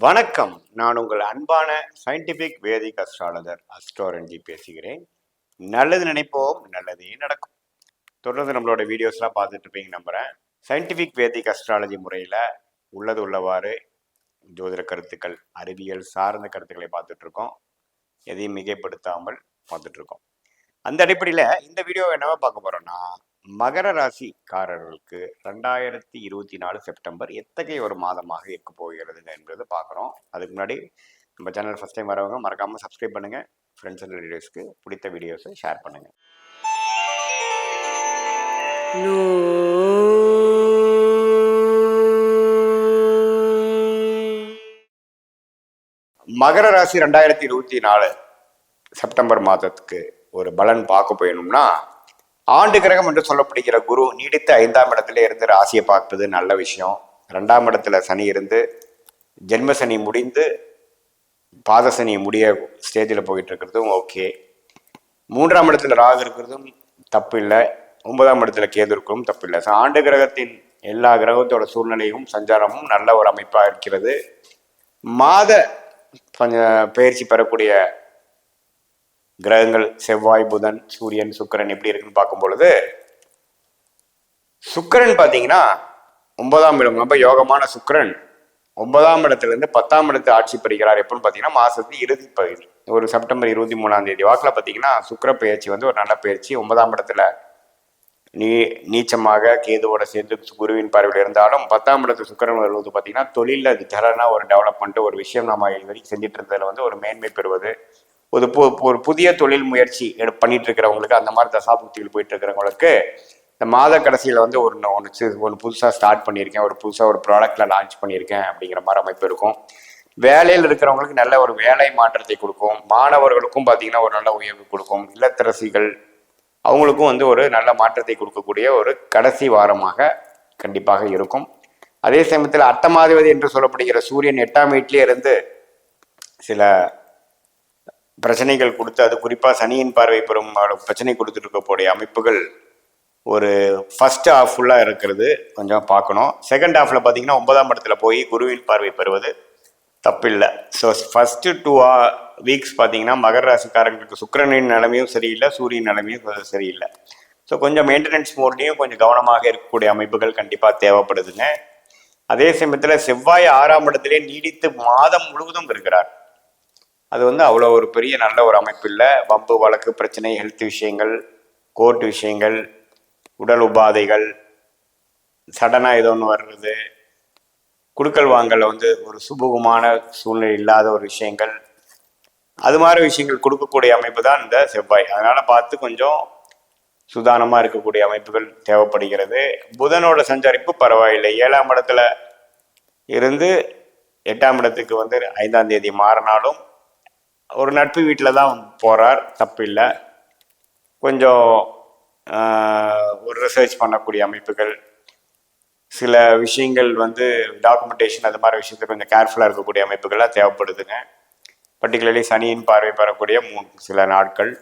வணக்கம். நான் உங்கள் அன்பான சயின்டிபிக் வேதிக் அஸ்ட்ராலஜர் அஸ்ட்ரோரஞ்சி பேசுகிறேன். நல்லது நினைப்போம் நல்லதே நடக்கும். தொடர்ந்து நம்மளோட வீடியோஸ்லாம் பார்த்துட்டு இருப்பீங்க நம்புகிறேன் சயின்டிஃபிக் வேதிக் அஸ்ட்ராலஜி முறையில் உள்ளது உள்ளவாறு ஜோதிட கருத்துக்கள் அறிவியல் சார்ந்த கருத்துக்களை பார்த்துட்ருக்கோம் எதையும் மிகைப்படுத்தாமல் பார்த்துட்ருக்கோம் அந்த அடிப்படையில் இந்த வீடியோ என்னவா பார்க்க போறோம்னா மகர ராசிக்காரர்களுக்கு ரெண்டாயிரத்தி இருபத்தி நாலு செப்டம்பர் எத்தகைய ஒரு மாதமாக இருக்க போகிறது என்பதை பார்க்குறோம். அதுக்கு முன்னாடி நம்ம சேனல் ஃபஸ்ட் டைம் வரவங்க மறக்காமல் சப்ஸ்கிரைப் பண்ணுங்கள் ஃப்ரெண்ட்ஸ் அண்ட் ரிலேட்டிவ்ஸ்க்கு பிடித்த வீடியோஸை ஷேர் பண்ணுங்கள் மகர ராசி ரெண்டாயிரத்தி இருபத்தி நாலு செப்டம்பர் மாதத்துக்கு ஒரு பலன் பார்க்க போயணும்னா ஆண்டு கிரகம் என்று சொல்லப்படுகிற குரு நீடித்த ஐந்தாம் இடத்துல இருந்து ராசியை பார்ப்பது நல்ல விஷயம். ரெண்டாம் இடத்துல சனி இருந்து ஜென்ம சனி முடிந்து பாத சனி முடிய ஸ்டேஜில் போயிட்டு இருக்கிறதும் ஓகே மூன்றாம் இடத்துல ராகு இருக்கிறதும் தப்பு இல்லை ஒன்பதாம் இடத்துல கேது இருக்கிறதும் தப்பு இல்லை ஆண்டு கிரகத்தின் எல்லா கிரகத்தோட சூழ்நிலையும் சஞ்சாரமும் நல்ல ஒரு அமைப்பாக இருக்கிறது. மாத பயிற்சி பெறக்கூடிய கிரகங்கள் செவ்வாய் புதன் சூரியன் சுக்கிரன் எப்படி இருக்குன்னு பார்க்கும் பொழுது சுக்கிரன் பார்த்தீங்கன்னா ஒன்பதாம் இடம். ரொம்ப யோகமான சுக்கிரன். ஒன்பதாம் இடத்துலேருந்து பத்தாம் இடத்து ஆட்சி பெறுகிறார் எப்படின்னு பார்த்தீங்கன்னா மாசத்து இறுதி பகுதி. ஒரு செப்டம்பர் இருபத்தி மூணாம் தேதி. வாக்கில் பார்த்தீங்கன்னா சுக்கிர பயிற்சி வந்து ஒரு நல்ல பயிற்சி. ஒன்பதாம் இடத்துல நீ நீச்சமாக கேதுவோட சேர்ந்து குருவின் பார்வையில் இருந்தாலும் பத்தாம் இடத்து சுக்கிரன் வருவது பார்த்தீங்கன்னா தொழிலில் அது தரனா ஒரு டெவலப்மெண்ட் ஒரு விஷயம் நம்ம இது வரைக்கும் செஞ்சுட்டு இருந்ததுல வந்து ஒரு மேன்மை பெறுவது. ஒரு பு ஒரு புதிய தொழில் முயற்சி எடு- பண்ணிட்டு இருக்கிறவங்களுக்கு அந்த மாதிரி தசாபுக்திகள் போயிட்டு இருக்கிறவங்களுக்கு இந்த மாத கடைசியில் வந்து ஒரு ஒன்று ஒன்று புதுசாக ஸ்டார்ட் பண்ணியிருக்கேன். ஒரு புதுசாக ஒரு ப்ராடக்டில் லான்ச் பண்ணியிருக்கேன் அப்படிங்கிற மாதிரி அமைப்பு இருக்கும். வேலையில் இருக்கிறவங்களுக்கு நல்ல ஒரு வேலை மாற்றத்தை கொடுக்கும். மாணவர்களுக்கும் பார்த்தீங்கன்னா ஒரு நல்ல உயர்வு கொடுக்கும். இல்லத்தரசிகள் அவங்களுக்கும் வந்து ஒரு நல்ல மாற்றத்தை கொடுக்கக்கூடிய ஒரு கடைசி வாரமாக கண்டிப்பாக இருக்கும். அதே சமயத்தில் அட்டமாதிபதி என்று சொல்லப்படுகிற சூரியன் எட்டாம் வீட்டிலே இருந்து சில பிரச்சனைகள் கொடுத்து அது குறிப்பாக சனியின் பார்வை பெறும் பிரச்சனை கொடுத்துட்டு இருக்கக்கூடிய அமைப்புகள் ஒரு ஃபர்ஸ்ட் ஹாஃப் ஃபுல்லாக இருக்கிறது. கொஞ்சம் பார்க்கணும். செகண்ட் ஹாஃபில் பார்த்தீங்கன்னா ஒன்பதாம் இடத்துல போய் குருவின் பார்வை பெறுவது தப்பில்லை. ஸோ ஃபஸ்ட்டு டூ வீக்ஸ் பார்த்தீங்கன்னா மகர ராசிக்காரங்களுக்கு சுக்கிரனின் நிலைமையும் சரியில்லை சூரியன் நிலைமையும் சரியில்லை. ஸோ கொஞ்சம் மெயின்டெனன்ஸ் மோட்லேயும் கொஞ்சம் கவனமாக இருக்கக்கூடிய அமைப்புகள் கண்டிப்பாக தேவைப்படுதுங்க. அதே சமயத்தில் செவ்வாய் ஆறாம் இடத்திலே நீடித்து மாதம் முழுவதும் இருக்கிறார். அது வந்து அவ்வளோ ஒரு பெரிய நல்ல ஒரு அமைப்பு இல்லை. வம்பு வழக்கு பிரச்சனை ஹெல்த் விஷயங்கள் கோர்ட் விஷயங்கள் உடல் உபாதைகள் சடனாக ஏதோ ஒன்று வர்றது குடுக்கல் வாங்கல வந்து ஒரு சுபுகமான சூழ்நிலை இல்லாத ஒரு விஷயங்கள். அது மாதிரி விஷயங்கள் கொடுக்கக்கூடிய அமைப்பு தான் இந்த செவ்வாய். அதனால் பார்த்து கொஞ்சம் சுதானமாக இருக்கக்கூடிய அமைப்புகள் தேவைப்படுகிறது. புதனோட சஞ்சரிப்பு பரவாயில்லை. ஏழாம் இடத்துல இருந்து எட்டாம் இடத்துக்கு வந்து ஐந்தாம் தேதி மாறினாலும் ஒரு நட்பு வீட்டில் தான் போகிறார் தப்பு இல்லை கொஞ்சம் ஒரு ரிசர்ச் பண்ணக்கூடிய அமைப்புகள். சில விஷயங்கள் வந்து டாக்குமெண்டேஷன் அது மாதிரி விஷயத்துல கொஞ்சம் கேர்ஃபுல்லாக இருக்கக்கூடிய அமைப்புகள்லாம் தேவைப்படுதுங்க. பர்டிகுலர்லி சனியின் பார்வை பெறக்கூடிய மூ சில நாட்கள்.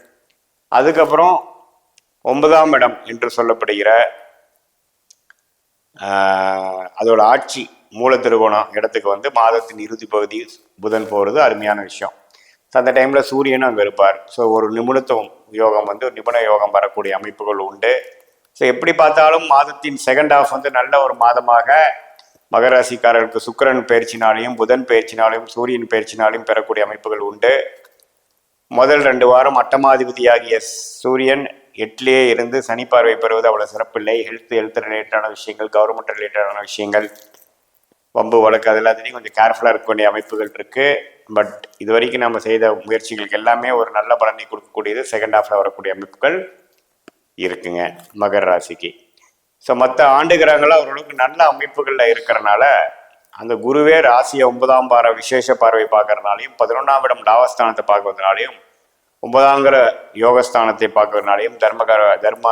அதுக்கப்புறம் ஒன்பதாம் இடம் என்று சொல்லப்படுகிற அதோட ஆட்சி மூல திருகோணம் இடத்துக்கு வந்து மாதத்தின் இறுதி பகுதி புதன் போகிறது அருமையான விஷயம். ஸோ அந்த டைமில் சூரியனும் அங்கே இருப்பார். ஸோ ஒரு நிபுணத்துவம் யோகம் வந்து ஒரு நிபுண யோகம் வரக்கூடிய அமைப்புகள் உண்டு. ஸோ எப்படி பார்த்தாலும் மாதத்தின் செகண்ட் ஹாஃப் வந்து நல்ல ஒரு மாதமாக மகராசிக்காரர்களுக்கு சுக்கரன் சுக்கிரன் பயிற்சினாலையும் புதன் பயிற்சினாலையும் சூரியன் பயிற்சினாலையும் பெறக்கூடிய அமைப்புகள் உண்டு. முதல் ரெண்டு வாரம் அட்டமாதிபதியாகிய சூரியன் எட்லேயே இருந்து சனி பார்வை பெறுவது அவ்வளோ சிறப்பில்லை. ஹெல்த் ஹெல்த் ரிலேட்டடான விஷயங்கள் கவர்மெண்ட் ரிலேட்டடான விஷயங்கள் வம்பு வழக்கு அது எல்லாத்துலேயும் கொஞ்சம் கேர்ஃபுல்லாக இருக்க வேண்டிய அமைப்புகள் இருக்குது பட் இது வரைக்கும் நம்ம செய்த முயற்சிகளுக்கு எல்லாமே ஒரு நல்ல பலனை கொடுக்கக்கூடியது செகண்ட் ஹாஃபில் வரக்கூடிய அமைப்புகள் இருக்குங்க மகர ராசிக்கு. ஸோ மற்ற ஆண்டு கிரகங்களாக ஓரளவுக்கு நல்ல அமைப்புகளில் இருக்கிறனால அந்த குருவே ராசியை ஒன்பதாம் பார விசேஷ பார்வை பார்க்கறனாலையும் பதினொன்றாம் இடம் லாபஸ்தானத்தை பார்க்கறதுனாலையும் ஒன்பதாங்கிற யோகஸ்தானத்தை பார்க்கறதுனாலையும் தர்மகர தர்ம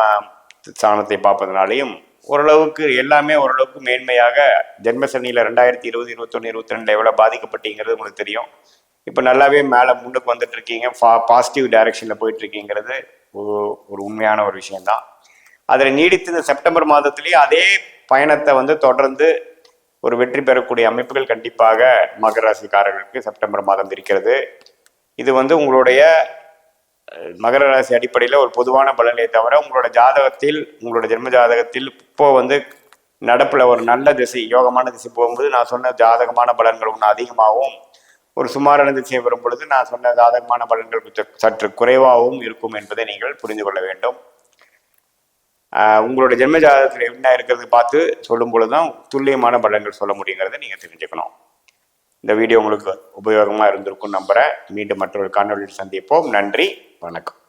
ஸ்தானத்தை பார்ப்பதனாலையும் ஓரளவுக்கு எல்லாமே ஓரளவுக்கு மேன்மையாக ஜென்மசனியில் ரெண்டாயிரத்தி இருபது இருபத்தொன்று இருபத்தி ரெண்டு எவ்வளோ பாதிக்கப்பட்டீங்கிறது உங்களுக்கு தெரியும். இப்போ நல்லாவே மேலே முன்னுக்கு வந்துட்டு இருக்கீங்க ஃபா பாசிட்டிவ் டைரக்ஷனில் போயிட்டு இருக்கீங்கிறது ஒரு ஒரு உண்மையான ஒரு விஷயம்தான். அதில் நீடித்து இந்த செப்டம்பர் மாதத்துலேயே அதே பயணத்தை வந்து தொடர்ந்து ஒரு வெற்றி பெறக்கூடிய அமைப்புகள் கண்டிப்பாக மகராசிக்காரர்களுக்கு செப்டம்பர் மாதம் இருக்கிறது. இது வந்து உங்களுடைய மகர ராசி அடிப்படையில் ஒரு பொதுவான பலனே தவிர உங்களோட ஜாதகத்தில் உங்களோட ஜென்ம ஜாதகத்தில் இப்போ வந்து நடப்பில் ஒரு நல்ல திசை யோகமான திசை போகும்போது நான் சொன்ன ஜாதகமான பலன்கள் ஒன்று அதிகமாகவும் ஒரு சுமாரான திசை வரும் பொழுது நான் சொன்ன ஜாதகமான பலன்கள் கொஞ்சம் சற்று குறைவாகவும் இருக்கும் என்பதை நீங்கள் புரிந்து கொள்ள வேண்டும். உங்களோட ஜென்ம ஜாதகத்தில் என்ன இருக்கிறது பார்த்து சொல்லும் பொழுது தான் துல்லியமான பலன்கள் சொல்ல முடியுங்கிறத நீங்கள் தெரிஞ்சுக்கணும். இந்த வீடியோ உங்களுக்கு உபயோகமாக இருந்திருக்கும் நம்புகிறேன் மீண்டும் மற்றொரு காணொலியில் சந்திப்போம். நன்றி. வணக்கம்.